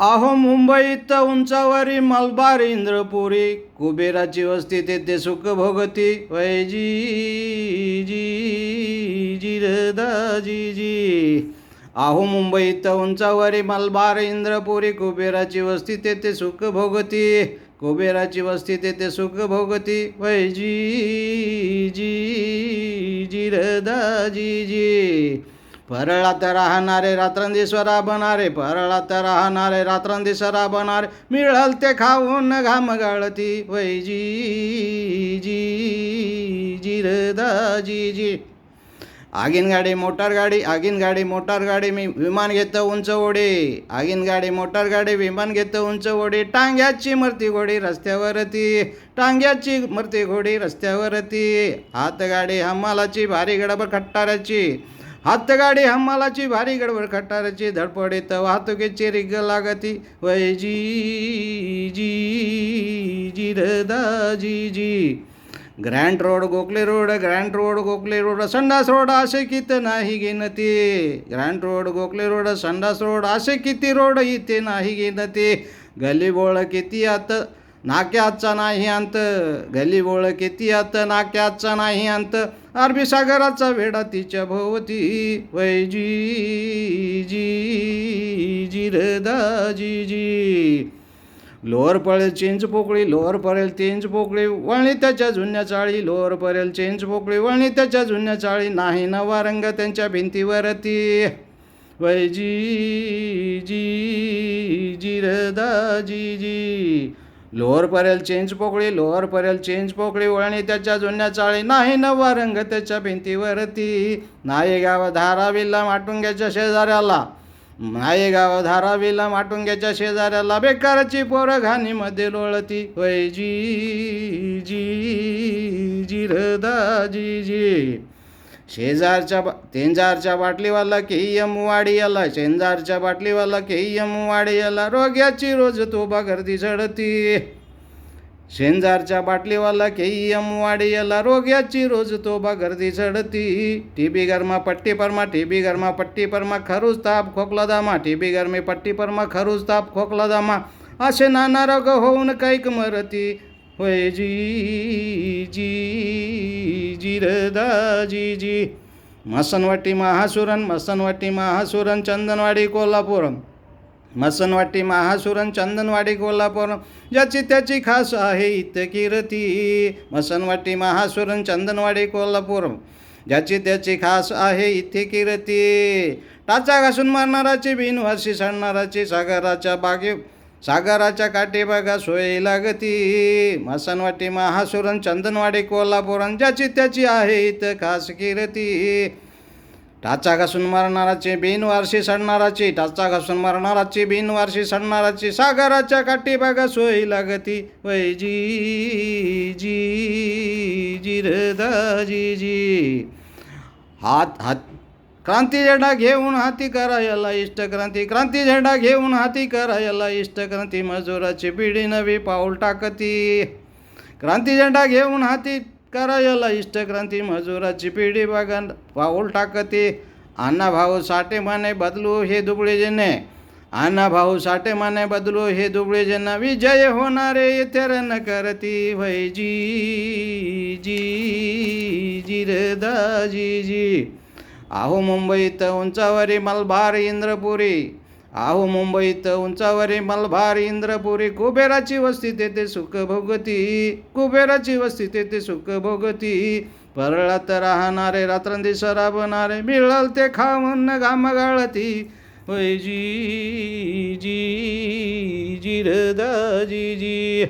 अहो मुंबईत उंचावरी मलबार इंद्रपुरी कुबेराची वस्ती तेथे सुख भोगती. वै जी जी जी जी जी. अहो मुंबईत उंचावरी मलबार इंद्रपुरी कुबेराची वस्ती तेथे सुख भोगती. कुबेराची वस्ती तेथे सुख भोगती. वै जी जी जी जी जी. परळात राहणारे रात्रंदिस्वरा बनारे परळात राहणारे रात्रंदिस्वरा बनारे मिळल ते खाऊन घाम गाळती वै जी जी जी जी आगीन गाडी मोटार गाडी आगीन गाडी मोटार गाडी मी विमान घेतं उंच ओढे. आगीन गाडी मोटार गाडी विमान घेतं उंच ओढे. टांग्याची मरती घोडी रस्त्यावरती. टांग्याची मरती घोडी रस्त्यावरती. हातगाडी हमालाची भारी गडबड खट्टाराची. हातगाडी हमालाची भारी गडबड खटाराची धडपड येत वाहतुकीची रिग लागती वय जी जी जी रदा जी जी. Grant Road Gokhale Road Grant Road Gokhale Road Sandhurst Road असे किती नाही गिनती. Grant Road Gokhale Road Sandhurst Road असे किती रोड इथे नाही घेणं गली बोळ किती आत नाक्याचा नाही अंत गली बोळ किती आत नाक्याचा नाही अंत. अरबी सागराचा वेडा तिच्या भोवती वै जी जी जी जी जी. लोअर पळेल चिंच पोकळी लोअर पळेल चिंच पोकळी वळणी त्याच्या जुन्या चाळी लोअर पळेल चिंच पोकळी वळणी त्याच्या जुन्या चाळी नाही नवा रंग त्यांच्या भिंतीवरती. वै जी जी जी जी. लोअर परेल चेंज पोकळी लोअर परेल चेंज पोकळी वळणी त्याच्या जुन्या चाळी नाही नवा रंग त्याच्या भिंतीवरती नाही गाव धाराविला माटुंग्याच्या शेजाऱ्याला नाही गाव धाराविला माटुंग्याच्या शेजाऱ्याला बेकाराची पोरं घाणीमध्ये लोळती होय जी जी जी जी जी शेजारच्या बा तेंजारच्या बाटलीवाला केयम वाडियाला शेंजारच्या बाटलीवाला केयम वाडी याला रोग्याची रोज तोबा गर्दी झडती. शेंजारच्या बाटलीवाला केयम वाडी याला रोग्याची रोज तोबा गर्दी झडती. टीबी गरमा पट्टी परमा टीबी गरमा पट्टी परमा खरूज ताप खोकला दामा. टीबी गरमी पट्टी परमा खरूज ताप खोकला दामा. असे नाना रोग होऊन कैक मरती. होय जी जी जी जी जी. मसनवाटी महासुरन मसनवाटी महासुरन चंदनवाडी कोल्हापूर मसनवाटी महासुरन चंदनवाडी कोल्हापूर ज्याची त्याची खास आहे इथं किरती. मसनवाटी महासुरन चंदनवाडी कोल्हापूर ज्याची त्याची खास आहे इथे किरती. टाचा घासून मारणाराची बिनवारशी सडणाराची सागराच्या बागे सागराच्या काठी बघा सोय लागती मसनवाटी महासुरन चंदनवाडी कोल्हापूरन ज्याची त्याची आहे इथं खास किरती टाचा घासून मरणाराची बिनवारशी सडणाराची टाचा घासून मरणाराची बिनवारशी सडणाराची सागराच्या काठी बघा सोय लागती वै जी जी जी जी जी हात हात क्रांती झेंडा घेऊन हाती करायला इष्ट क्रांती. क्रांती झेंडा घेऊन हाती करायला इष्ट क्रांती. मजुराची पिढी नवी पाऊल टाकती. क्रांती झेंडा घेऊन हाती करायला इष्ट क्रांती. मजुराची पिढी बघा पाऊल टाकते. अण्णा भाऊ साठे बदलू हे दुबळे जने. अण्णा भाऊ साठे बदलू हे दुबळे जन. विजय होणारे येथे करती वै जी जी जी जी. आहो मुंबईत उंचावरी मलबार इंद्रपुरी. आहो मुंबईत उंचावरी मलबार इंद्रपुरी. कुबेराची वस्ती तेथे सुख भोगती. कुबेराची वस्ती तेथे सुख भोगती. परळात राहणारे रात्रंदी सराबणारे मिळल ते खाऊन घाम गाळती. वै जी जी जी जी जी.